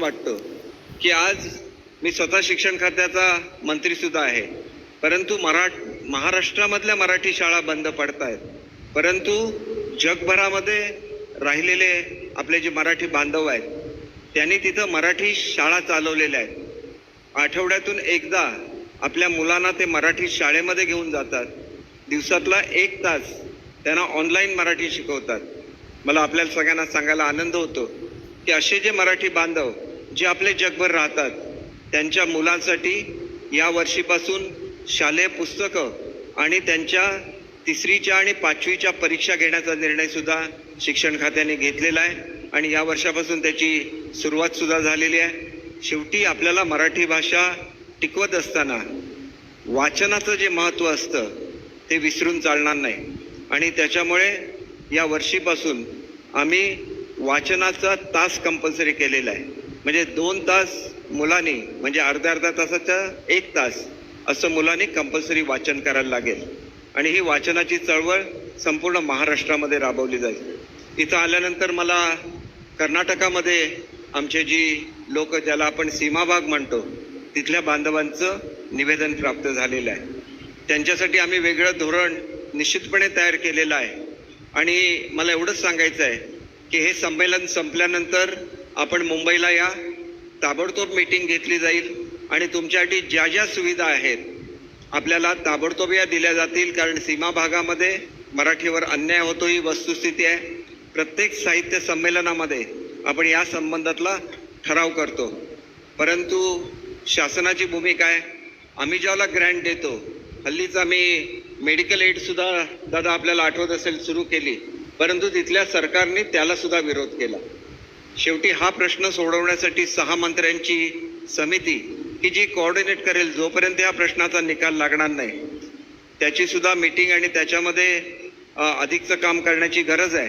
वाटतं की आज मी स्वतः शिक्षण खात्याचा मंत्रीसुद्धा आहे. परंतु मरा महाराष्ट्रामधल्या मराठी शाळा बंद पडत आहेत परंतु जगभरामध्ये राहिलेले आपले जे मराठी बांधव आहेत त्यांनी तिथं मराठी शाळा चालवलेल्या आहेत. आठवड्यातून एकदा आपल्या मुलांना ते मराठी शाळेमध्ये घेऊन जातात. दिवसातला एक तास त्यांना ऑनलाईन मराठी शिकवतात. मला आपल्याला सगळ्यांना सांगायला आनंद होतो की असे जे मराठी बांधव जे आपले जगभर राहतात त्यांच्या मुलांसाठी या वर्षीपासून शालेय पुस्तकं आणि त्यांच्या तिसरीच्या आणि पाचवीच्या परीक्षा घेण्याचा निर्णयसुद्धा शिक्षण खात्याने घेतलेला आहे. आणि या वर्षापासून त्याची सुरुवातसुद्धा झालेली आहे. शेवटी आपल्याला मराठी भाषा टिकवत असताना वाचनाचं जे महत्त्व असतं ते विसरून चालणार नाही. आणि त्याच्यामुळे या वर्षीपासून आम्ही वाचनाचा तास कंपल्सरी केलेला आहे. म्हणजे दोन तास मुलांनी म्हणजे अर्ध्या अर्ध्या तासाचा एक तास असं मुलांनी कंपल्सरी वाचन करायला लागेल. आणि ही वाचनाची चळवळ संपूर्ण महाराष्ट्रामध्ये राबवली जाईल. इथं आल्यानंतर मला कर्नाटकामध्ये आमचे जी लोक ज्याला आपण सीमाभाग म्हणतो तिथल्या बांधवांचं निवेदन प्राप्त झालेलं आहे. त्यांच्यासाठी आम्ही वेगळं धोरण निश्चितपणे तयार केलेलं आहे. आणि मला एवढंच सांगायचं आहे की हे संमेलन संपल्यानंतर आपण मुंबईला या. ताबडतोब मीटिंग घेतली जाईल आणि तुमच्यासाठी ज्या ज्या सुविधा आहेत आपल्याला ताबडतोब या दिल्या जातील. कारण सीमा भागामध्ये मराठीवर अन्याय होतो ही वस्तुस्थिती आहे. प्रत्येक साहित्य संमेलनामध्ये आपण या संबंधातला ठराव करतो. परंतु शासनाची भूमिका आहे. आम्ही ज्याला ग्रँट देतो हल्लीच आम्ही मेडिकल एडसुद्धा दादा आपल्याला आठवत असेल सुरू केली. परंतु तिथल्या सरकारने त्यालासुद्धा विरोध केला. शेवटी हा प्रश्न सोडवण्यासाठी सहा मंत्र्यांची समिती की जी कोऑर्डिनेट करेल जोपर्यंत या प्रश्नाचा निकाल लागणार नाही त्याची सुद्धा मीटिंग आणि त्याच्यामध्ये अधिकचं काम करण्याची गरज आहे.